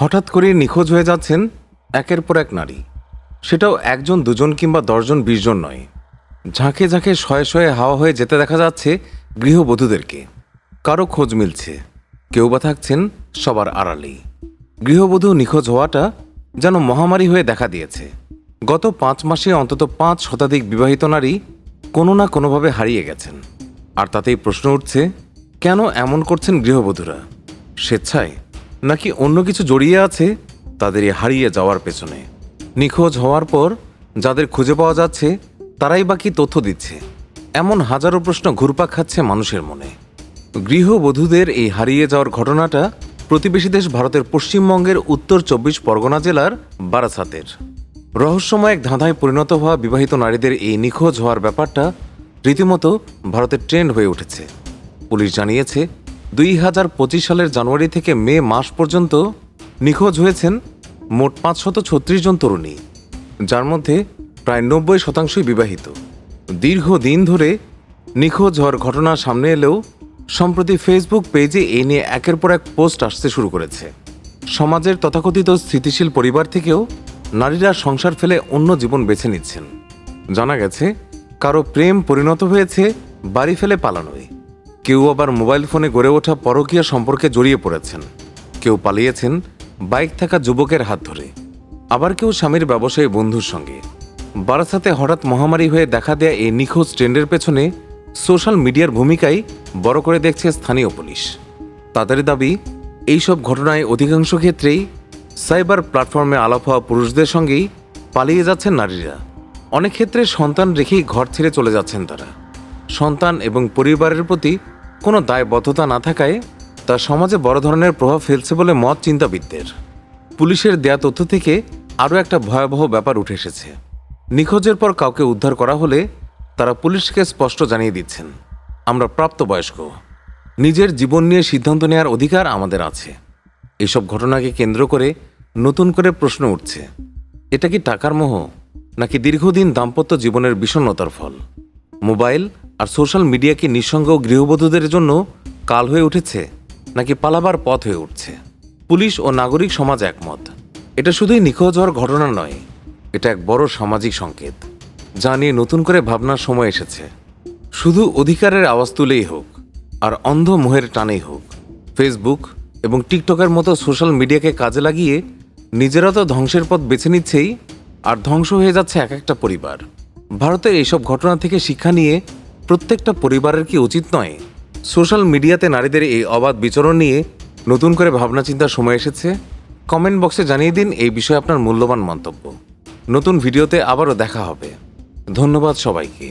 হঠাৎ করে নিখোঁজ হয়ে যাচ্ছেন একের পর এক নারী। সেটাও একজন, দুজন কিংবা দশজন, বিশজন নয়। ঝাঁকে ঝাঁকে, শয়ে শয়ে হাওয়া হয়ে যেতে দেখা যাচ্ছে গৃহবধূদেরকে। কারও খোঁজ মিলছে, কেউ বা থাকছেন সবার আড়ালেই গৃহবধূ নিখোঁজ হওয়াটা যেন মহামারী হয়ে দেখা দিয়েছে। গত পাঁচ মাসে অন্তত পাঁচ শতাধিক বিবাহিত নারী কোনো না কোনোভাবে হারিয়ে গেছেন। আর তাতেই প্রশ্ন উঠছে, কেন এমন করছেন গৃহবধূরা? স্বেচ্ছায়? নাকি অন্য কিছু জড়িয়ে আছে তাদের হারিয়ে যাওয়ার পেছনে? নিখোঁজ হওয়ার পর যাদের খুঁজে পাওয়া যাচ্ছে, তারাই বাকি তথ্য দিচ্ছে? এমন হাজারো প্রশ্ন ঘুরপাক খাচ্ছে মানুষের মনে। গৃহবধূদের এই হারিয়ে যাওয়ার ঘটনাটা প্রতিবেশী দেশ ভারতের পশ্চিমবঙ্গের উত্তর চব্বিশ পরগনা জেলার বারাসাতের। রহস্যময় এক ধাঁধায় পরিণত হওয়া বিবাহিত নারীদের এই নিখোঁজ হওয়ার ব্যাপারটা রীতিমতো ভারতের ট্রেন্ড হয়ে উঠেছে। পুলিশ জানিয়েছে দুই হাজার পঁচিশ সালের জানুয়ারি থেকে মে মাস পর্যন্ত নিখোঁজ হয়েছেন মোট পাঁচশত ছত্রিশ জন তরুণী, যার মধ্যে প্রায় নব্বই শতাংশই বিবাহিত। দীর্ঘদিন ধরে নিখোঁজ হওয়ার ঘটনা সামনে এলেও সম্প্রতি ফেসবুক পেজে এ নিয়ে একের পর এক পোস্ট আসতে শুরু করেছে। সমাজের তথাকথিত স্থিতিশীল পরিবার থেকেও নারীরা সংসার ফেলে অন্য জীবন বেছে নিচ্ছেন। জানা গেছে, কারও প্রেম পরিণত হয়েছে, বাড়ি ফেলে পালানোয়। কেউ আবার মোবাইল ফোনে গড়ে ওঠা পরকীয়া সম্পর্কে জড়িয়ে পড়েছেন। কেউ পালিয়েছেন বাইক থাকা যুবকের হাত ধরে। আবার কেউ স্বামীর ব্যবসায়ী বন্ধুর সঙ্গে। বারাসাতে হঠাৎ মহামারী হয়ে দেখা দেয়া এই নিখোঁজ ট্রেন্ডের পেছনে সোশ্যাল মিডিয়ার ভূমিকাই বড় করে দেখছে স্থানীয় পুলিশ। তাদের দাবি, এইসব ঘটনায় অধিকাংশ ক্ষেত্রেই সাইবার প্ল্যাটফর্মে আলাপ হওয়া পুরুষদের সঙ্গেই পালিয়ে যাচ্ছেন নারীরা। অনেক ক্ষেত্রে সন্তান রেখেই ঘর ছেড়ে চলে যাচ্ছেন তারা। সন্তান এবং পরিবারের প্রতি কোনো দায়বদ্ধতা না থাকায় তা সমাজে বড় ধরনের প্রভাব ফেলছে বলে মত চিন্তাবিদদের। পুলিশের দেয়া তথ্য থেকে আরও একটা ভয়াবহ ব্যাপার উঠে এসেছে। নিখোঁজের পর কাউকে উদ্ধার করা হলে তারা পুলিশকে স্পষ্ট জানিয়ে দিচ্ছেন, আমরা প্রাপ্তবয়স্ক। নিজের জীবন নিয়ে সিদ্ধান্ত নেওয়ার অধিকার আমাদের আছে। এসব ঘটনাকে কেন্দ্র করে নতুন করে প্রশ্ন উঠছে, এটা কি টাকার মোহ, নাকি দীর্ঘদিন দাম্পত্য জীবনের বিষণ্ণতার ফল? মোবাইল আর সোশ্যাল মিডিয়া কি নিঃসঙ্গ গৃহবধূদের জন্য কাল হয়ে উঠেছে, নাকি পালাবার পথ হয়ে উঠছে? পুলিশ ও নাগরিক সমাজ একমত। এটা শুধুই নিখোঁজ হওয়ার ঘটনা নয়, এটা এক বড় সামাজিক সংকেত, যা নিয়ে নতুন করে ভাবনার সময় এসেছে। শুধু অধিকারের আওয়াজ তুলেই হোক, আর অন্ধ মোহের টানেই হোক ফেসবুক এবং টিকটকের মতো সোশ্যাল মিডিয়াকে কাজে লাগিয়ে নিজেরা তো ধ্বংসের পথ বেছে নিচ্ছেই, আর ধ্বংস হয়ে যাচ্ছে এক একটা পরিবার। ভারতের এইসব ঘটনা থেকে শিক্ষা নিয়ে প্রত্যেকটা পরিবারের কি উচিত নয়? সোশ্যাল মিডিয়াতে নারীদের এই অবাধ বিচরণ নিয়ে নতুন করে ভাবনা চিন্তার সময় এসেছে? কমেন্ট বক্সে জানিয়ে দিন এই বিষয়ে আপনার মূল্যবান মন্তব্য। নতুন ভিডিওতে আবারও দেখা হবে। ধন্যবাদ সবাইকে।